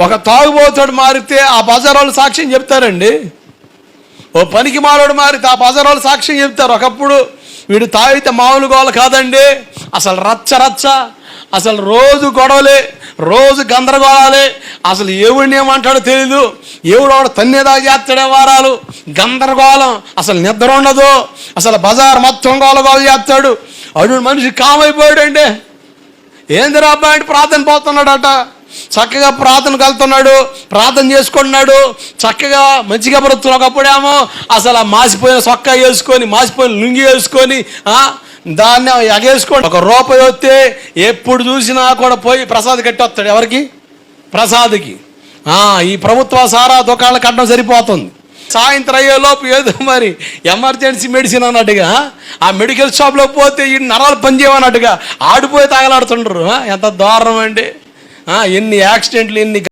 ఒక తాగుబోతుడు మారితే ఆ బజారాలు సాక్ష్యం చెప్తారండి. ఓ పనికి మారోడు మారితే ఆ బజార్ సాక్ష్యం చెప్తారు. ఒకప్పుడు వీడు తాగితే మామూలు గోల కాదండి. అసలు రచ్చ రచ్చ అసలు రోజు గొడవలే రోజు గందరగోళాలే అసలు ఎవడిని ఏమంటాడో తెలీదు. ఎవడు వాడు తన్నేదా చేస్తాడే వారాలు. గందరగోళం అసలు నిద్ర ఉండదు. అసలు బజార్ మొత్తం గోల చేస్తాడు. అడు మనిషి కామైపోయాడండి. ఏందిరా అబ్బాయి అంటే ప్రార్థన పోతున్నాడట. చక్కగా ప్రార్థనకు వెళ్తున్నాడు ప్రార్థన చేసుకుంటున్నాడు చక్కగా మంచిగా బ్రతులు ఒకప్పుడేమో అసలు ఆ మాసిపోయిన సొక్కా వేసుకొని మాసిపోయిన లుంగి వేసుకొని దాన్ని ఎగేసుకొని ఒక రూపాయి వస్తే ఎప్పుడు చూసినా కూడా పోయి ప్రసాద్ కట్టొస్తాడు. ఎవరికి? ప్రసాద్కి. ఈ ప్రభుత్వ సారా దుకాణాలు కట్టడం సరిపోతుంది. సాయంత్రం అయ్యేలోపు ఏదో మరి ఎమర్జెన్సీ మెడిసిన్ అన్నట్టుగా ఆ మెడికల్ షాప్లో పోతే ఈ నరాలు పనిచేయమన్నట్టుగా ఆడిపోయి తాగలాడుతుండ్రు ఎంత దారుణం అండి. ఎన్ని యాక్సిడెంట్లు ఎన్ని